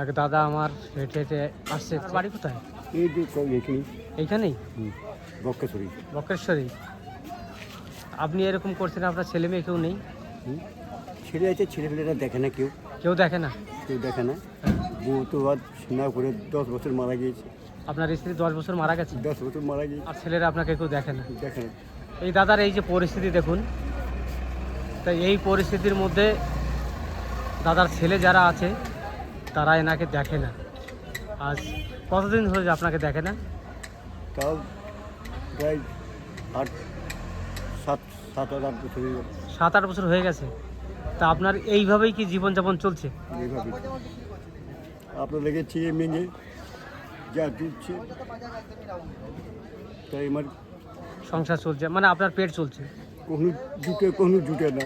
এক দাদা আমার হেঁটে হেঁটে আসছে। বাড়ি কোথায়? এই যে এখানে এইখানেই? বক্রেশ্বরী বক্রেশ্বরী আপনি এরকম করছেন আপনার ছেলে মেয়ে কেউ নেই। ছেলে আছে ছেলেপেলেরা দেখে না কেউ। কেউ দেখে না? কেউ দেখে না। বউ তো আর সিনেমা করে দশ বছর মারা গিয়েছে। আপনার স্ত্রী দশ বছর মারা গেছে? দশ বছর মারা গিয়েছে। আর ছেলেরা আপনাকে কেউ দেখে না? দেখে না। এই দাদার এই যে পরিস্থিতি দেখুন তাই এই পরিস্থিতির মধ্যে দাদার ছেলে যারা আছে তারা এনাকে দেখে না। আজ কতদিন ধরে যে আপনাকে দেখে না? তাও প্রায় আট সাত সাত আট বছর হয়ে সাত আট বছর হয়ে গেছে। তা আপনার এইভাবেই কি জীবনযাপন চলছে? এইভাবে। চেয়ে মেঙে যা তাই আমার সংসার চলছে মানে আপনার পেট চলছে। কোনো জুটে কোনো জুটে না।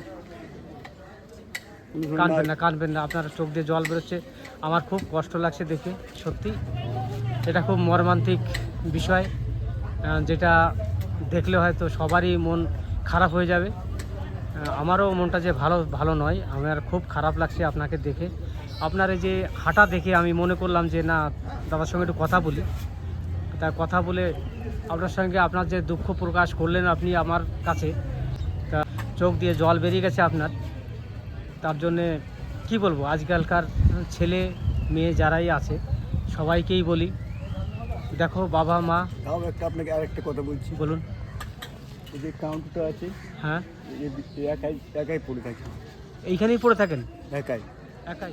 কোনো কানবেন না- না কানবেন না আপনার চোখ দিয়ে জল বেরোচ্ছে। আমার খুব কষ্ট লাগছে দেখে, সত্যি। এটা খুব মর্মান্তিক বিষয় যেটা দেখলে হয়তো সবারই মন খারাপ হয়ে যাবে। আমারও মনটা যে ভালো ভালো নয়, আমার খুব খারাপ লাগছে আপনাকে দেখে। আপনার এই যে হাঁটা দেখে আমি মনে করলাম যে, না, দাদার সঙ্গে একটু কথা বলি। তা কথা বলে আপনার সঙ্গে আপনার যে দুঃখ প্রকাশ করলেন আপনি আমার কাছে, তা চোখ দিয়ে জল বেরিয়ে গেছে আপনার। তার জন্যে কি বলব, আজকালকার ছেলে মেয়ে যারাই আছে সবাইকেই বলি দেখো বাবা মা। তাও একটা আপনাকে আরেকটা কথা বলছি। বলুন। এই যে কাউন্টটা আছে হ্যাঁ। একাই একাই পড়ে থাকে। এইখানেই পড়ে থাকেন? একাই। একাই।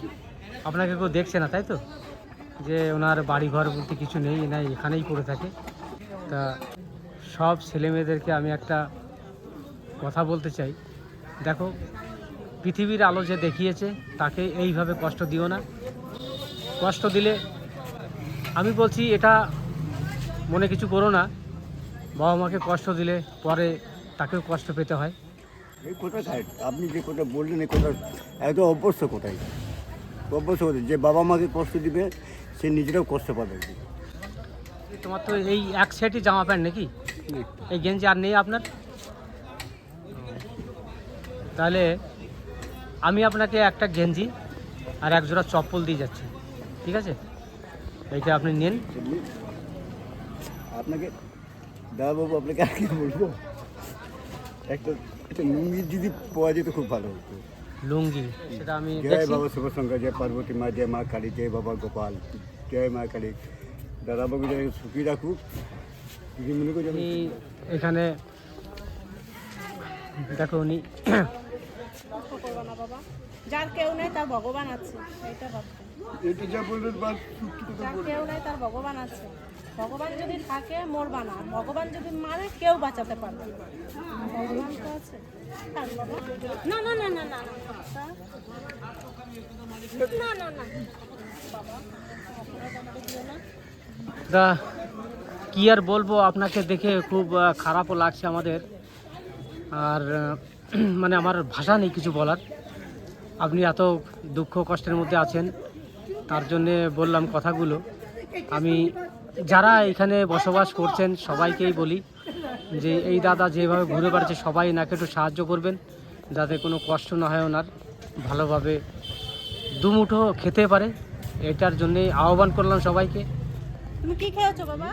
আপনাকে কেউ দেখছে না তাই তো? যে ওনার বাড়ি ঘর বলতে কিছু নেই না এখানেই পড়ে থাকে। তা সব ছেলে মেয়েদেরকে আমি একটা কথা বলতে চাই। দেখো পৃথিবীর আলো যে দেখিয়েছে তাকে এইভাবে কষ্ট দিও না। কষ্ট দিলে আমি বলছি এটা মনে কিছু করো না। বাবা মাকে কষ্ট দিলে পরে তাকেও কষ্ট পেতে হয়। এই কথা সাইড আপনি যে কথা বললেন এই কথা এত অবশ্য কোথায়? অবশ্য কোথায়? যে বাবা মাকে কষ্ট দিবে সে নিজেরাও কষ্ট পাবে তোমার তো এই এক সেটই জামা প্যান্ট নাকি? এই গেঞ্জি আর নেই আপনার? তাহলে আমি আপনাকে একটা গেঞ্জি আর এক জোড়া চপ্পল দিয়ে যাচ্ছি। ঠিক আছে? এইটা আপনি নিন। আপনাকে দাদাবাবু আপনাকে আর কি বলব? একটা একটা লুঙ্গি যদি পাওয়া যেত খুব ভালো হতো। লুঙ্গি সেটা আমি জয় বাবা শুভসংখ্যা জয় পার্বতী মা জয় মা কালী জয় বাবা গোপাল জয় মা কালী। দাদাবাবু জয় সুখী রাখুক। মনে এখানে দেখো উনি কষ্ট করব না বাবা। যার কেউ নেই তার ভগবান আছে। এইটা ভাবতে এটি যা বললেন বা যার কেউ নেই তার ভগবান আছে। ভগবান যদি থাকে মরবা না। ভগবান যদি মারে কেউ বাঁচাতে পারবে না। ভগবান তো আছে। না না না না না না না কি আর বলব আপনাকে দেখে খুব খারাপও লাগছে আমাদের। আর মানে আমার ভাষা নেই কিছু বলার। আপনি এত দুঃখ কষ্টের মধ্যে আছেন, তার জন্যে বললাম কথাগুলো। আমি যারা এখানে বসবাস করছেন, সবাইকেই বলি যে, এই দাদা যেভাবে ঘুরে বেড়াচ্ছে, সবাই এনাকে একটু সাহায্য করবেন, যাতে কোনো কষ্ট না হয় ওনার, ভালোভাবে দুমুঠো খেতে পারে, এটার জন্যে আহ্বান করলাম সবাইকে। তুমি কি খেয়েছো বাবা?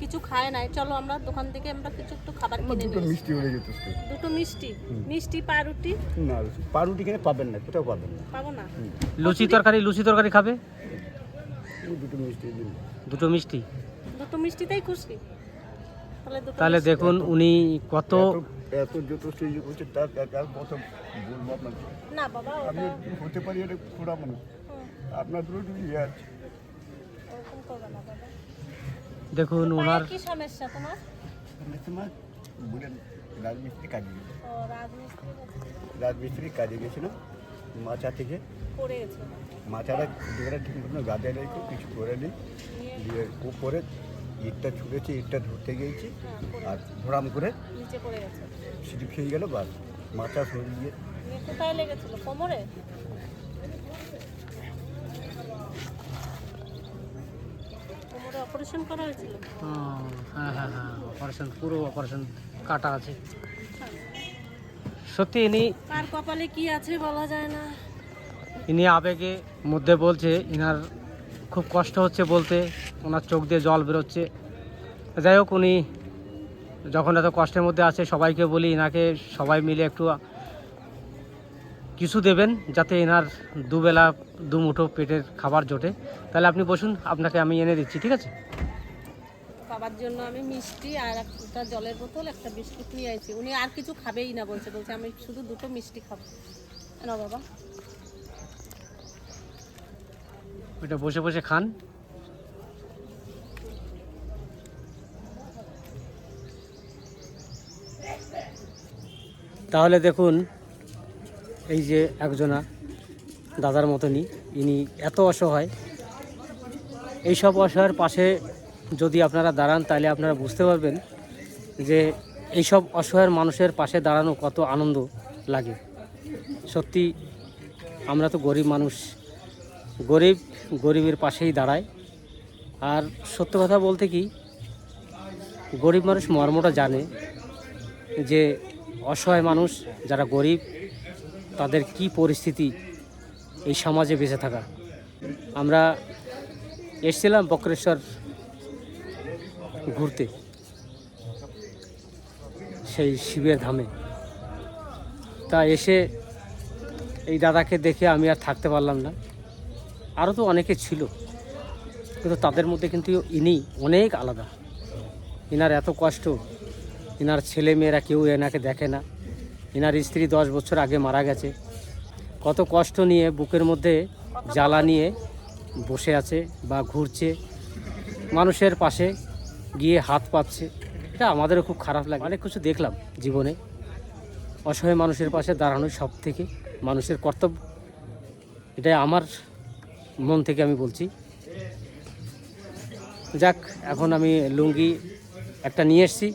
কিছু খায় নাই। চলো আমরা দোকান থেকে আমরা কিছু একটু খাবার কিনে দুটো মিষ্টি হয়ে যেত দুটো মিষ্টি। মিষ্টি পাউরুটি। না পাউরুটি কিনে পাবেন না কোথাও পাবেন না। পাবো না? লুচি তরকারি লুচি তরকারি খাবে? দুটো মিষ্টি দিন দুটো মিষ্টি? দুটো মিষ্টিতেই খুশি। তাহলে দুটো তাহলে দেখুন উনি কত এত- যত স্টেজ করছে তার তার- কত বলব আপনাকে। না বাবা আমি হতে পারি এটা ঘোরাবো না আপনার দুটো ইয়ে আছে ওরকম করবে না বাবা দেখুন ওনার কি সমস্যা তোমার? তোমার বলেন রাজমিস্ত্রি কাজে গেছে ও রাজমিস্ত্রি রাজমিস্ত্রি কাজে গেছিল মাচা থেকে। পড়ে গেছে। মাচাটা ঠিক মতো গাদে রেখে কিছু করে নিই। দিয়ে উপরে ইটটা ছুঁড়েছি ইটটা ধরতে গিয়েছি। হ্যাঁ আর ধরাম করে নিচে পড়ে গেছে। সিটি খেয়ে গেল বাস। মাচা দিয়ে নিয়ে কোথায় লেগেছিল? কোমরে? অপারেশন করা হয়েছিল? হ্যাঁ হ্যাঁ হ্যাঁ অপারেশন পুরো অপারেশন কাটা আছে। সত্যি ইনি কার কপালে কি আছে বলা যায় না। ইনি আবেগে মধ্যে বলছে ইনার খুব কষ্ট হচ্ছে বলতে ওনার চোখ দিয়ে জল বেরোচ্ছে। যাই হোক উনি যখন এত কষ্টের মধ্যে আছে সবাইকে বলি এনাকে সবাই মিলে একটু কিছু দেবেন যাতে এনার দুবেলা দুমুঠো পেটের খাবার জোটে। তাহলে আপনি বসুন আপনাকে আমি এনে দিচ্ছি ঠিক আছে? বাবার জন্য আমি মিষ্টি আর একটা জলের বোতল একটা বিস্কুট নিয়ে আইছি। উনি আর কিছু খাবেই না বলছে বলছে আমি শুধু দুটো মিষ্টি খাব। না বাবা। ওইটা বসে বসে খান। তাহলে দেখুন এই যে একজনা দাদার মতনই, ইনি এত অসহায়। এইসব অসহায়ের পাশে যদি আপনারা দাঁড়ান, তাহলে আপনারা বুঝতে পারবেন যে এইসব অসহায়ের মানুষের পাশে দাঁড়ানো কত আনন্দ লাগে। সত্যি, আমরা তো গরিব মানুষ। গরিব, গরিবের পাশেই দাঁড়ায়। আর সত্য কথা বলতে কি, গরিব মানুষ মর্মটা জানে যে অসহায় মানুষ যারা গরিব তাদের কি পরিস্থিতি এই সমাজে বেঁচে থাকা। আমরা এসেছিলাম বক্রেশ্বর ঘুরতে, সেই শিবের ধামে। তা এসে এই দাদাকে দেখে আমি আর থাকতে পারলাম না। আরও তো অনেকে ছিল, কিন্তু তাদের মধ্যে কিন্তু ইনি অনেক আলাদা। ইনার এত কষ্ট, ইনার ছেলে মেয়েরা কেউ এনাকে দেখে না। ইনার স্ত্রী দশ বছর আগে মারা গেছে। কত কষ্ট নিয়ে বুকের মধ্যে জ্বালা নিয়ে বসে আছে বা ঘুরছে। মানুষের পাশে গিয়ে হাত পাচ্ছে এটা আমাদেরও খুব খারাপ লাগে। অনেক কিছু দেখলাম জীবনে। অসহায় মানুষের পাশে দাঁড়ানো সব থেকে মানুষের কর্তব্য। এটাই আমার মন থেকে আমি বলছি। যাক, এখন আমি লুঙ্গি একটা নিয়ে এসেছি,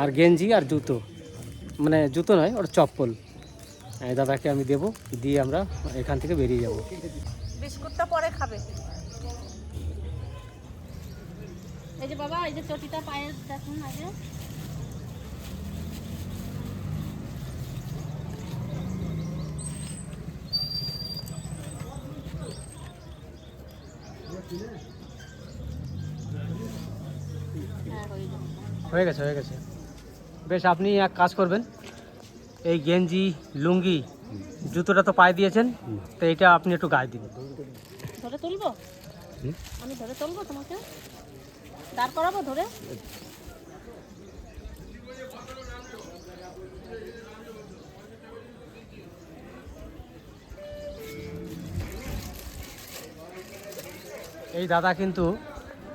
আর গেঞ্জি আর জুতো। মানে জুতো নয় ওর চপ্পল। দাদাকে আমি দেবো দিয়ে আমরা এখান থেকে বেরিয়ে যাব। বিস্কুটটা পরে খাবে। এই যে বাবা এই যে চটিটা পায়ে দেখুন আগে। হ্যাঁ হয়ে গেছে হয়ে গেছে। বেশ আপনি এক কাজ করবেন। এই গেঞ্জি লুঙ্গি জুতোটা তো পায়ে দিয়েছেন তো এটা আপনি একটু গায়ে দিন ধরে তুলবো? আমি ধরে তুলবো তোমাকে? দাঁড় করাবো ধরে? এই দাদা কিন্তু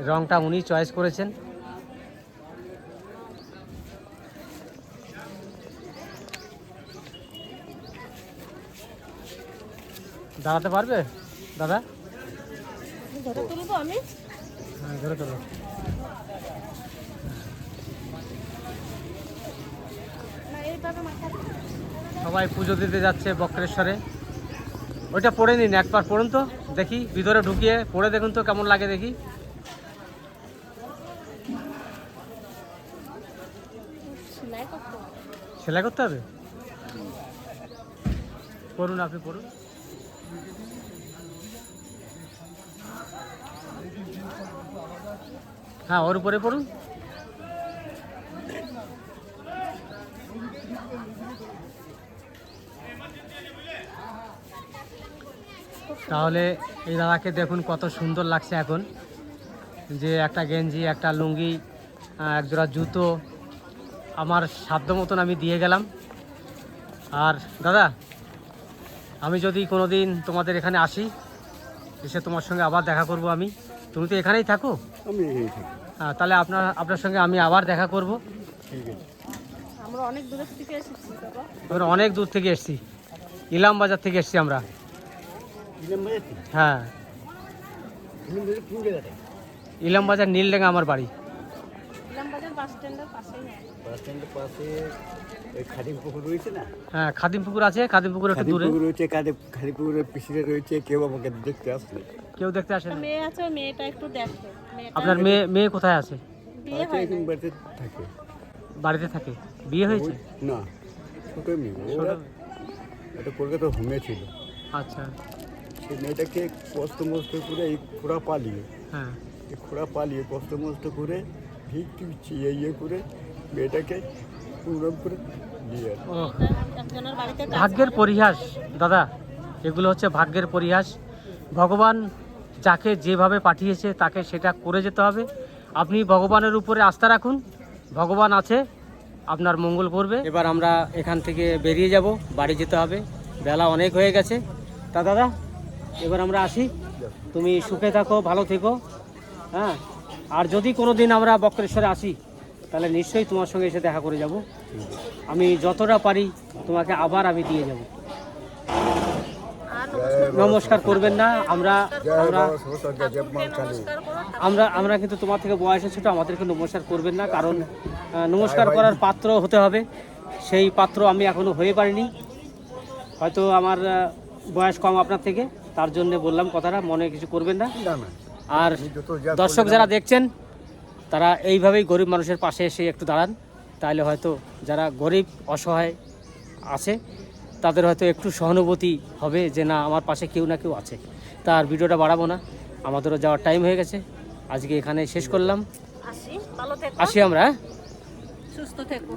রংটা উনি চয়েস করেছেন। দাঁড়াতে পারবে? দাদা? ধরে তুলবো আমি? হ্যাঁ ধরে তোলো। সবাই পুজো দিতে যাচ্ছে বক্রেশ্বরে। ওইটা পড়ে নিন একবার পড়ুন তো দেখি ভিতরে ঢুকিয়ে পড়ে দেখুন তো কেমন লাগে দেখি। সেলাই করতে হবে। সেলাই করতে হবে? পড়ুন আপনি পড়ুন। হ্যাঁ ওর উপরে পড়ুন। তাহলে এই দাদাকে দেখুন কত সুন্দর লাগছে এখন, যে একটা গেঞ্জি, একটা লুঙ্গি একজোড়া জুতো আমার সাধ্য মতন আমি দিয়ে গেলাম। আর দাদা আমি যদি কোনো দিন তোমাদের এখানে আসি এসে তোমার সঙ্গে আবার দেখা করব আমি। তুমি তো এখানেই থাকো? আমি এই থাকি আহ, তাহলে আপনার আপনার সঙ্গে আমি আবার দেখা করব। ঠিক আছে। আমরা অনেক দূরের থেকে এসেছি আমরা অনেক দূর থেকে এসেছি। ইলাম বাজার থেকে এসেছি আমরা। ইলাম বাজার থেকে? হ্যাঁ। ইলাম বাজার ইলাম নীলডেঙ্গা আমার বাড়ি। বাস স্ট্যান্ডের পাশেই হয়। বাস স্ট্যান্ডের পাশে খাদিম পুকুর রয়েছে না? হ্যাঁ খাদিম পুকুর আছে খাদিম পুকুর একটু দূরে। রয়েছে খাদিম খাদিম পুকুরের পিছনে রয়েছে কেউ আমাকে দেখতে আসলে কেউ দেখতে আসে একটা না মেয়ে আছে মেয়েটা একটু দেখো। আপনার মেয়ে মেয়ে কোথায় আছে? বিয়ে হয় বাড়িতে থাকে। বাড়িতে থাকে। বিয়ে হয়েছে? না ছোট মেয়ে। ছোট ওরা এটা কলকাতা হোমে ছিল। আচ্ছা। সেই মেয়েটাকে কষ্ট মষ্ট করে এই খোড়া পালিয়ে হ্যাঁ। এই খোড়া পালিয়ে কষ্ট মষ্ট করে চিয়ে ইয়ে করে মেয়েটাকে করে নিয়ে ভাগ্যের পরিহাস দাদা এগুলো হচ্ছে ভাগ্যের পরিহাস। ভগবান যাকে যেভাবে পাঠিয়েছে তাকে সেটা করে যেতে হবে। আপনি ভগবানের উপরে আস্থা রাখুন। ভগবান আছে আপনার মঙ্গল করবে। এবার আমরা এখান থেকে বেরিয়ে যাব বাড়ি যেতে হবে। বেলা অনেক হয়ে গেছে। তা দাদা এবার আমরা আসি। তুমি সুখে থাকো ভালো থেকো। হ্যাঁ আর যদি কোনো দিন আমরা বক্রেশ্বরে আসি তাহলে নিশ্চয়ই তোমার সঙ্গে এসে দেখা করে যাব। আমি যতটা পারি তোমাকে আবার আমি দিয়ে যাব। নমস্কার করবেন না আমরা আমরা আমরা আমরা কিন্তু তোমার থেকে বয়সে ছোট আমাদেরকে নমস্কার করবেন না কারণ নমস্কার করার পাত্র হতে হবে। সেই পাত্র আমি এখনও হয়ে পারিনি। হয়তো আমার বয়স কম আপনার থেকে তার জন্য বললাম কথাটা মনে কিছু করবেন না। আর দর্শক যারা দেখছেন তারা এইভাবেই গরিব মানুষের পাশে এসে একটু দাঁড়ান। তাহলে হয়তো যারা গরিব অসহায় আছে তাদের হয়তো একটু সহানুভূতি হবে যে না আমার পাশে কেউ না কেউ আছে। তার ভিডিওটা বাড়াবো না আমাদেরও যাওয়ার টাইম হয়ে গেছে। আজকে এখানে শেষ করলাম। আসি আমরা হ্যাঁ? সুস্থ থেকো।